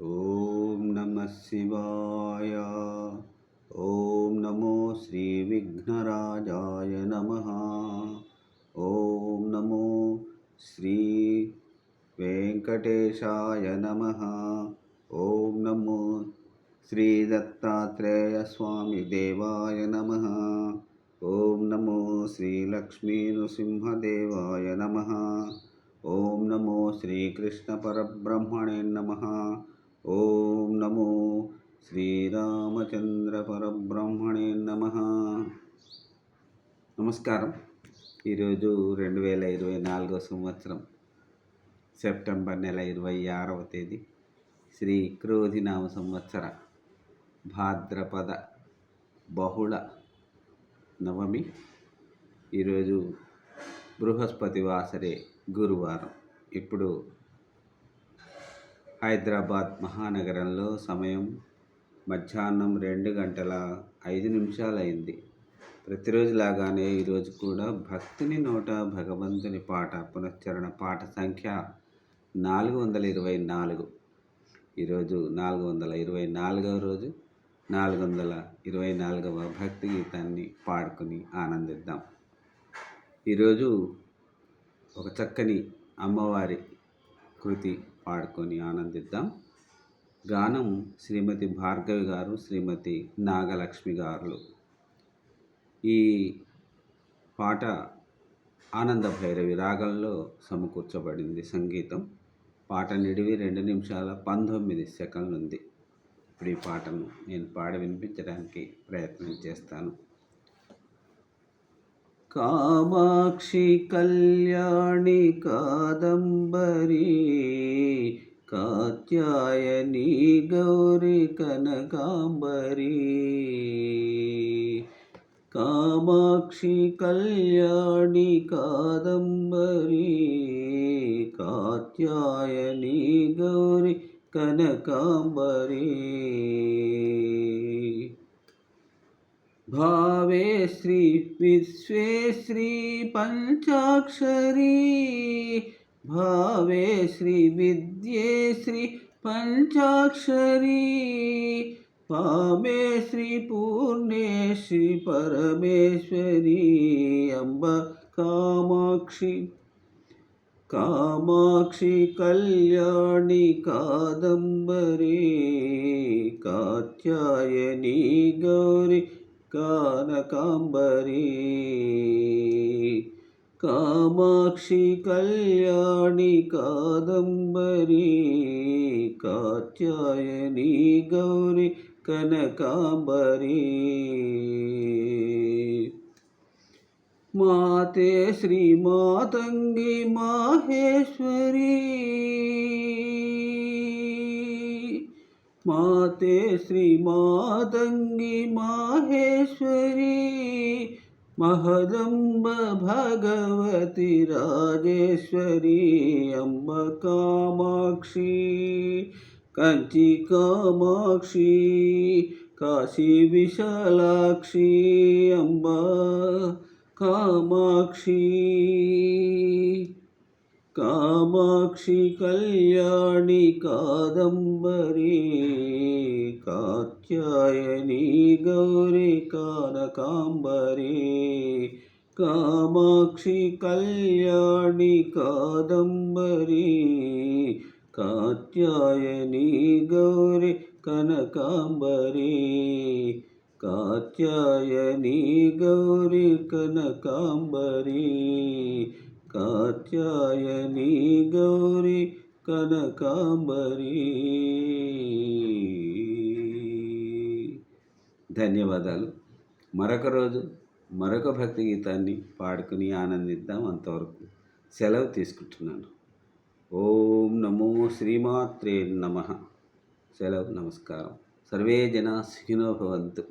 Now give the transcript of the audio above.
ॐ नमः शिवाय। ॐ नमो श्रीविघ्नराजाय नमः। ॐ नमो श्री वेङ्कटेशाय नमः। ॐ नमो श्रीदत्तात्रेयस्वामिदेवाय नमः। ॐ नमो श्रीलक्ष्मीनृसिंहदेवाय नमः। ॐ नमो श्रीकृष्णपरब्रह्मणे नमः। ఓం నమో శ్రీరామచంద్ర పరబ్రహ్మణే నమ. నమస్కారం. ఈరోజు రెండు వేల ఇరవై నాలుగో సంవత్సరం సెప్టెంబర్ నెల ఇరవై ఆరవ తేదీ. శ్రీ క్రోధినామ సంవత్సర భాద్రపద బహుళ నవమి. ఈరోజు బృహస్పతి వాసరే గురువారం. ఇప్పుడు హైదరాబాద్ మహానగరంలో సమయం మధ్యాహ్నం రెండు గంటల ఐదు నిమిషాలు అయింది ప్రతిరోజు లాగానే ఈరోజు కూడా భక్తుని నోట భగవంతుని పాట పునశ్చరణ పాట సంఖ్య నాలుగు వందల ఇరవై నాలుగు. ఈరోజు నాలుగు వందల ఇరవై నాలుగవ రోజు నాలుగు వందల ఇరవై నాలుగవ భక్తి గీతాన్ని పాడుకుని ఆనందిద్దాం. ఈరోజు ఒక చక్కని అమ్మవారి కృతి పాడుకొని ఆనందిద్దాం. గానం శ్రీమతి భార్గవి గారు శ్రీమతి నాగలక్ష్మి గారు. ఈ పాట ఆనంద భైరవి రాగంలో సమకూర్చబడింది సంగీతం. పాట నిడివి రెండు నిమిషాల పంతొమ్మిది సెకండ్లు ఉంది ఇప్పుడు ఈ పాటను నేను పాడి వినిపించడానికి ప్రయత్నం చేస్తాను. காமாட்சி கல்யாணி காதம்பரி காத்தியாயனி கௌரி கனகாம்பரி. காமாட்சி கல்யாணி காதம்பரி காத்தியாயனி கௌரி கனகாம்பரி. भावे श्री विश्वे श्री पंचाक्षरी। भावे श्री विद्ये श्री पंचाक्षरी। पावे श्री पूर्णे श्री परमेश्वरी अम्ब कामाक्षी। कामाक्षी कल्याणी कादम्बरी कात्यायनी गौरी కానకాంబరీ. కామాక్షి కళ్యాణి కాదంబరీ. కాత్యాయని గౌరి కనకాంబరీ. మాతే శ్రీమాతంగి మాహేశ్వరీ. माते श्रीमातङ्गी माहेश्वरी महदम्ब भगवती राजेश्वरी अम्ब कामाक्षी कञ्ची कामाक्षी काशी विशालाक्षी अम्ब कामाक्षी। కామాక్షి కళ్యాణి కాదంబరీ కాత్యాయని గౌరి కానకాంబరీ కామాక్షి కళ్యాణి కాదంబరీ కాత్యాయని గౌరి కనకాంబరీ కాత్యాయని గౌరి కనకాంబరీ. కాత్యాయని గౌరీ కనకాంబరీ. ధన్యవాదాలు. మరొక రోజు మరొక భక్తి గీతాన్ని పాడుకుని ఆనందిద్దాం అంతవరకు సెలవు తీసుకుంటున్నాను. ఓం నమో శ్రీమాత్రే నమ. సెలవు నమస్కారం. సర్వే జనా సుఖినో భవంతు.